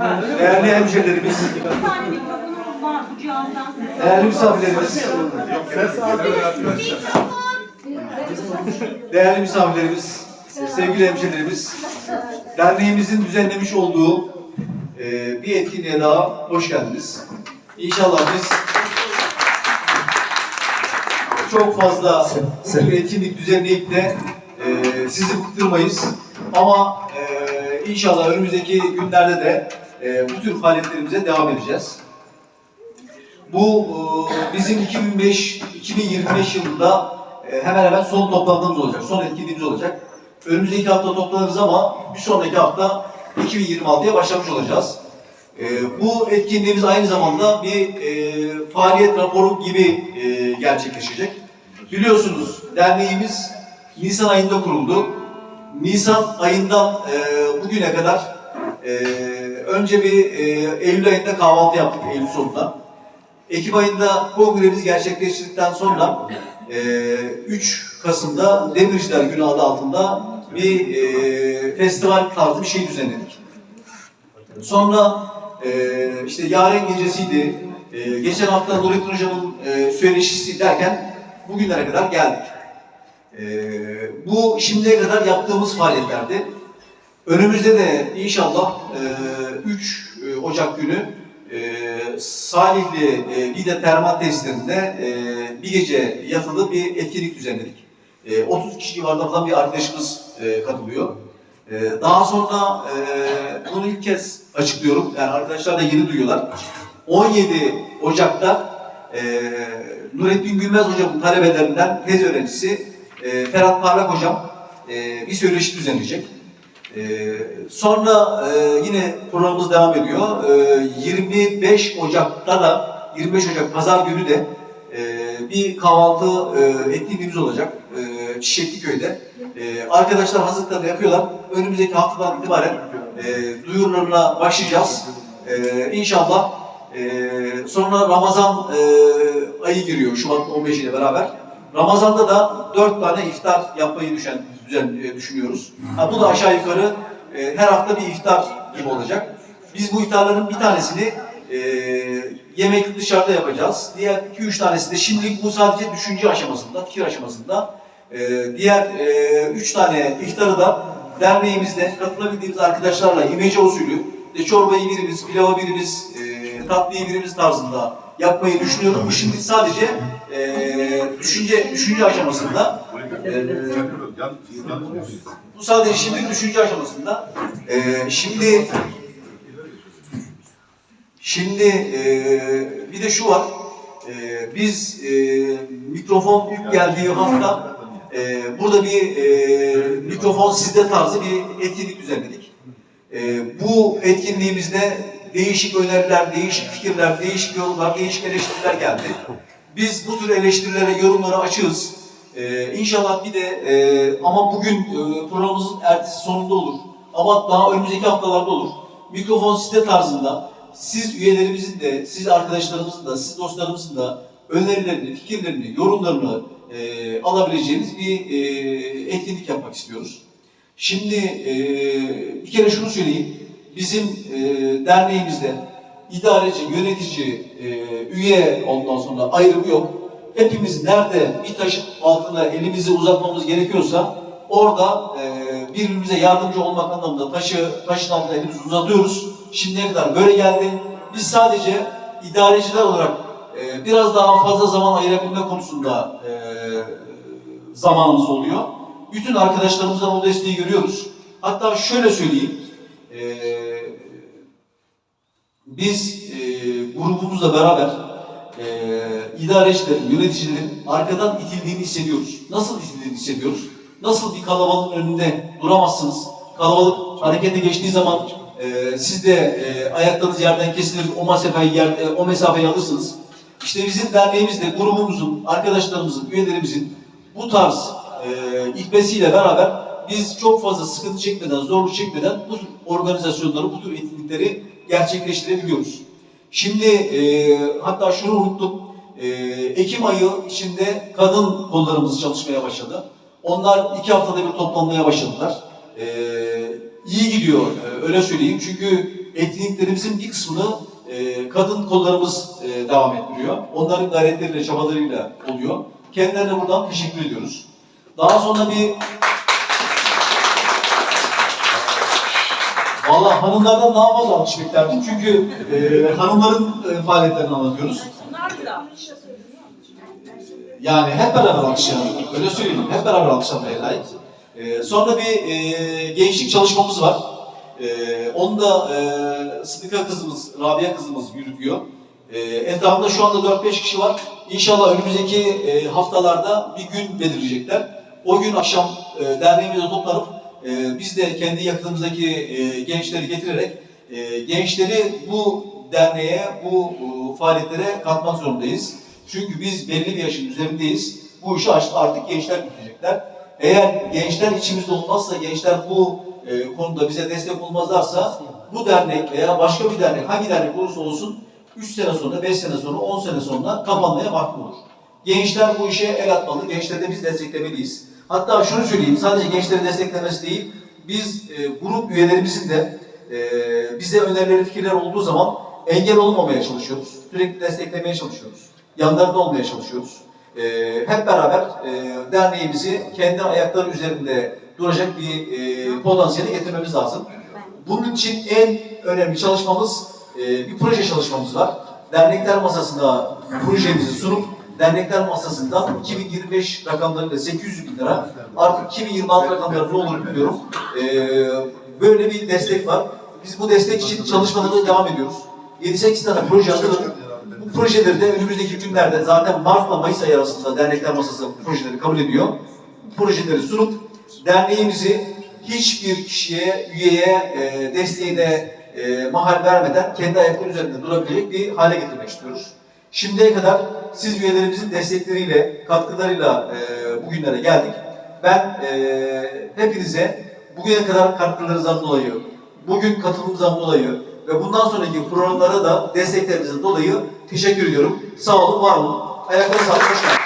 Değerli hemşehrilerimiz, değerli misafirlerimiz, değerli misafirlerimiz, sevgili hemşehrilerimiz, derneğimizin düzenlemiş olduğu e, bir etkinliğe daha hoş geldiniz. İnşallah biz çok fazla bu etkinlik düzenleyip de e, sizi bıktırmayız. Ama e, inşallah önümüzdeki günlerde de e, bu tür faaliyetlerimize devam edeceğiz. Bu e, bizim 2005 2025 yılında e, hemen hemen son toplantımız olacak, son etkinliğimiz olacak. Önümüzdeki hafta toplanırız ama bir sonraki hafta 2026'ya başlamış olacağız. E, bu etkinliğimiz aynı zamanda bir e, faaliyet raporu gibi e, gerçekleşecek. Biliyorsunuz derneğimiz Nisan ayında kuruldu. Nisan ayından e, bugüne kadar e, önce bir e, Eylül ayında kahvaltı yaptık Eylül sonunda. Ekim ayında kongremiz gerçekleştirdikten sonra e, 3 Kasım'da Demirciler Günü adı altında bir e, festival tarzı bir şey düzenledik. Sonra e, işte Yaren Gecesi'ydi, e, geçen hafta Nurettin Hocam'ın e, söyleşisi derken bugünlere kadar geldik. E, bu şimdiye kadar yaptığımız faaliyetlerdi. Önümüzde de inşallah e, 3 e, Ocak günü e, Salihli e, Lide Termal Tesislerinde e, bir gece yatılı bir etkinlik düzenledik. E, 30 kişi civarında bir arkadaşımız e, katılıyor. E, daha sonra e, bunu ilk kez açıklıyorum. Yani arkadaşlar da yeni duyuyorlar. 17 Ocak'ta e, Nurettin Gülmez hocamın talebelerinden tez öğrencisi e, Ferhat Parlak hocam e, bir söyleşi düzenleyecek. Ee, sonra e, yine programımız devam ediyor. Ee, 25 Ocak'ta da 25 Ocak Pazar günü de e, bir kahvaltı e, etkinliğimiz olacak e, Çiçekliköy'de. E, arkadaşlar hazırlıklarını yapıyorlar. Önümüzdeki haftadan itibaren e, duyurularına başlayacağız. E, inşallah e, sonra Ramazan e, ayı giriyor Şubat 15 ile beraber. Ramazan'da da dört tane iftar yapmayı düşen, düzen, e, düşünüyoruz. Ha, bu da aşağı yukarı e, her hafta bir iftar gibi olacak. Biz bu iftarların bir tanesini e, yemek dışarıda yapacağız. Diğer iki üç tanesi de şimdilik bu sadece düşünce aşamasında, fikir aşamasında. E, diğer e, üç tane iftarı da derneğimizde katılabildiğimiz arkadaşlarla imece usulü de çorbayı birimiz, pilavı birimiz, e, tatlıyı birimiz tarzında yapmayı düşünüyorum. Bu şimdi sadece e, düşünce düşünce aşamasında. E, bu sadece şimdi düşünce aşamasında. E, şimdi şimdi e, bir de şu var. E, biz e, mikrofon ilk geldiği hafta e, burada bir e, mikrofon sizde tarzı bir etkinlik düzenledik. E, bu etkinliğimizde değişik öneriler, değişik fikirler, değişik yorumlar, değişik eleştiriler geldi. Biz bu tür eleştirilere, yorumlara açığız. Ee, inşallah bir de e, ama bugün e, programımızın ertesi sonunda olur. Ama daha önümüzdeki haftalarda olur. Mikrofon site tarzında siz üyelerimizin de, siz arkadaşlarımızın da, siz dostlarımızın da önerilerini, fikirlerini, yorumlarını e, alabileceğiniz bir e, etkinlik yapmak istiyoruz. Şimdi e, bir kere şunu söyleyeyim. Bizim e, derneğimizde idareci, yönetici, e, üye ondan sonra ayrımı yok. Hepimiz nerede bir taşın altına elimizi uzatmamız gerekiyorsa orada e, birbirimize yardımcı olmak anlamında taşı taşın altına elimizi uzatıyoruz. Şimdiye kadar böyle geldi. Biz sadece idareciler olarak e, biraz daha fazla zaman ayırabilme konusunda e, zamanımız oluyor. Bütün arkadaşlarımızdan o desteği görüyoruz. Hatta şöyle söyleyeyim. E, biz e, grubumuzla beraber e, idarecilerin, yöneticilerin arkadan itildiğini hissediyoruz. Nasıl itildiğini hissediyoruz? Nasıl bir kalabalığın önünde duramazsınız? Kalabalık harekete geçtiği zaman e, siz de e, ayaklarınız yerden kesilir, o mesafeyi, yer, e, o mesafeyi alırsınız. İşte bizim derneğimizde grubumuzun, arkadaşlarımızın, üyelerimizin bu tarz e, itmesiyle beraber biz çok fazla sıkıntı çekmeden, zorluk çekmeden bu organizasyonları, bu tür etkinlikleri gerçekleştirebiliyoruz. Şimdi e, hatta şunu unuttum. E, Ekim ayı içinde kadın kollarımız çalışmaya başladı. Onlar iki haftada bir toplanmaya başladılar. E, iyi gidiyor, e, öyle söyleyeyim. Çünkü etkinliklerimizin bir kısmını e, kadın kollarımız e, devam ettiriyor. Onların gayretleriyle, çabalarıyla oluyor. Kendilerine buradan teşekkür ediyoruz. Daha sonra bir Valla hanımlardan daha fazla beklerdim çünkü e, hanımların e, faaliyetlerini anlatıyoruz. Yani hep beraber alkışlayalım. Öyle söyleyeyim. Hep beraber alkışlamaya layık. Ee, sonra bir e, gençlik çalışmamız var. Ee, onu da e, Sıdıka kızımız, Rabia kızımız yürütüyor. Ee, etrafında şu anda 4-5 kişi var. İnşallah önümüzdeki e, haftalarda bir gün belirleyecekler. O gün akşam e, derneğimize toplanıp e, biz de kendi yakınımızdaki e, gençleri getirerek e, gençleri bu derneğe, bu e, faaliyetlere katmak zorundayız. Çünkü biz belli bir yaşın üzerindeyiz. Bu işi artık gençler bitirecekler. Eğer gençler içimizde olmazsa, gençler bu e, konuda bize destek olmazlarsa bu dernek veya başka bir dernek, hangi dernek olursa olsun 3 sene sonra, 5 sene sonra, 10 sene sonra kapanmaya mahkum olur. Gençler bu işe el atmalı, gençleri de biz desteklemeliyiz. Hatta şunu söyleyeyim, sadece gençleri desteklemesi değil, biz e, grup üyelerimizin de e, bize önerileri, fikirler olduğu zaman engel olmamaya çalışıyoruz. Sürekli desteklemeye çalışıyoruz. Yanlarında olmaya çalışıyoruz. E, hep beraber e, derneğimizi kendi ayakları üzerinde duracak bir e, potansiyele getirmemiz lazım. Bunun için en önemli çalışmamız e, bir proje çalışmamız var. Dernekler masasında projemizi sunup dernekler masasından 2025 rakamlarıyla 800 bin lira artık 2026 rakamları ne olur bilmiyorum. E, böyle bir destek var. Biz bu destek için çalışmalarına devam ediyoruz. 7-8 tane proje hazırladık. Bu projeleri de önümüzdeki günlerde zaten Mart'la Mayıs ayı arasında dernekler masası projeleri kabul ediyor. Bu projeleri sunup derneğimizi hiçbir kişiye, üyeye, e, desteğine e, mahal vermeden kendi ayakları üzerinde durabilecek bir hale getirmek istiyoruz. Şimdiye kadar siz üyelerimizin destekleriyle, katkılarıyla e, bugünlere geldik. Ben e, hepinize bugüne kadar katkılarınızdan dolayı, bugün katılımınızdan dolayı ve bundan sonraki programlara da desteklerinizden dolayı teşekkür ediyorum. Sağ olun, var olun. Ayaklarınıza sağlık, hoş geldiniz.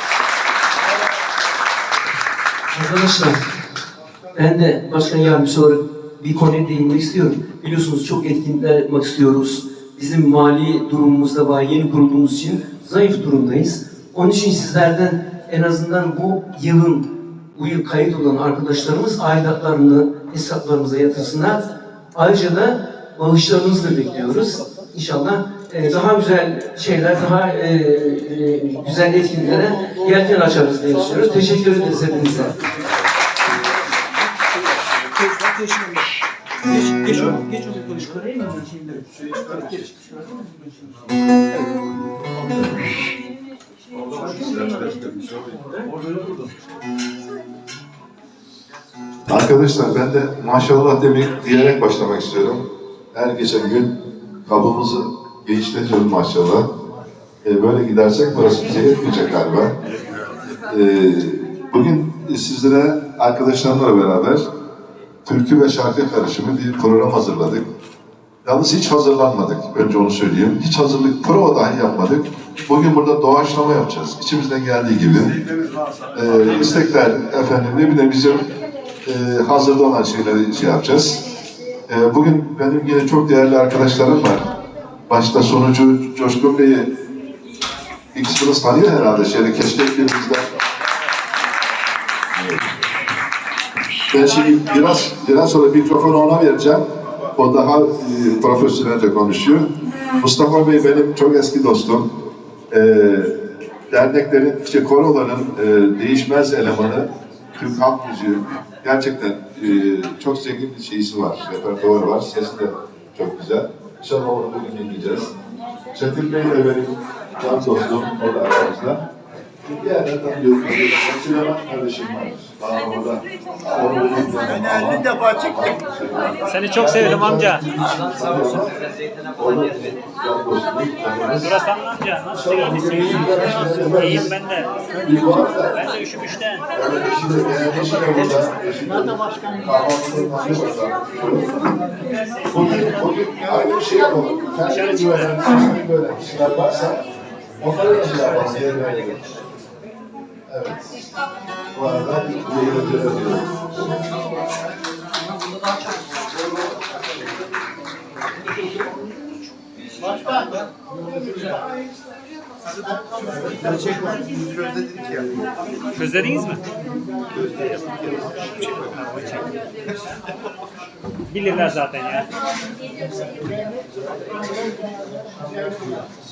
Arkadaşlar, ben de başkan yardımcısı olarak bir konuya değinmek istiyorum. Biliyorsunuz çok etkinlikler yapmak istiyoruz. Bizim mali durumumuz da var. Yeni kurulduğumuz için zayıf durumdayız. Onun için sizlerden en azından bu yılın, bu yıl kayıt olan arkadaşlarımız aidatlarını hesaplarımıza yatırsınlar. Ayrıca da bağışlarınızı da bekliyoruz. İnşallah e, daha güzel şeyler, daha e, e, güzel etkinliklere yelken açarız diye düşünüyoruz. Teşekkür ederiz hepinize. Arkadaşlar ben de maşallah demek diyerek başlamak istiyorum. Her geçen gün kabımızı genişletiyoruz maşallah. Ee, böyle gidersek burası bize yetmeyecek galiba. Ee, bugün sizlere arkadaşlarımla beraber türkü ve şarkı karışımı bir program hazırladık. Yalnız hiç hazırlanmadık. Önce onu söyleyeyim. Hiç hazırlık, prova dahi yapmadık. Bugün burada doğaçlama yapacağız. İçimizden geldiği gibi. Ee, istekler efendim ne bileyim bizim e, hazırda olan şeyleri şey yapacağız. E, bugün benim yine çok değerli arkadaşlarım var. Başta sonucu Coşkun Bey'i kısmınız tanıyor herhalde. Şöyle keşfettiğimizde. Evet. Ben şimdi biraz biraz sonra mikrofonu ona vereceğim. O daha e, profesyonelce konuşuyor. Mustafa Bey benim çok eski dostum. E, derneklerin, işte koroların e, değişmez elemanı. Türk halk müziği gerçekten e, çok zengin bir şeysi var, repertuarı var, sesi de çok güzel. İnşallah onu bugün dinleyeceğiz. Çetin Bey de benim can dostum, o da aramızda. Bir yerden tanıyoruz. Süleyman kardeşim var. Daha orada. Ben 50 defa çıktım. Seni çok severim amca. Durasan amca nasılsın iyi misin? İyiyim ben de. Ben de üşümüşten. Bugün, bugün aynı bir şey yapalım. Kendi güvenen, kendi böyle kişiler varsa da. Yerine. Evet. Bu arada yayını düzeltiyorum. Başkan. Mi? Közledik. Bilirler zaten ya.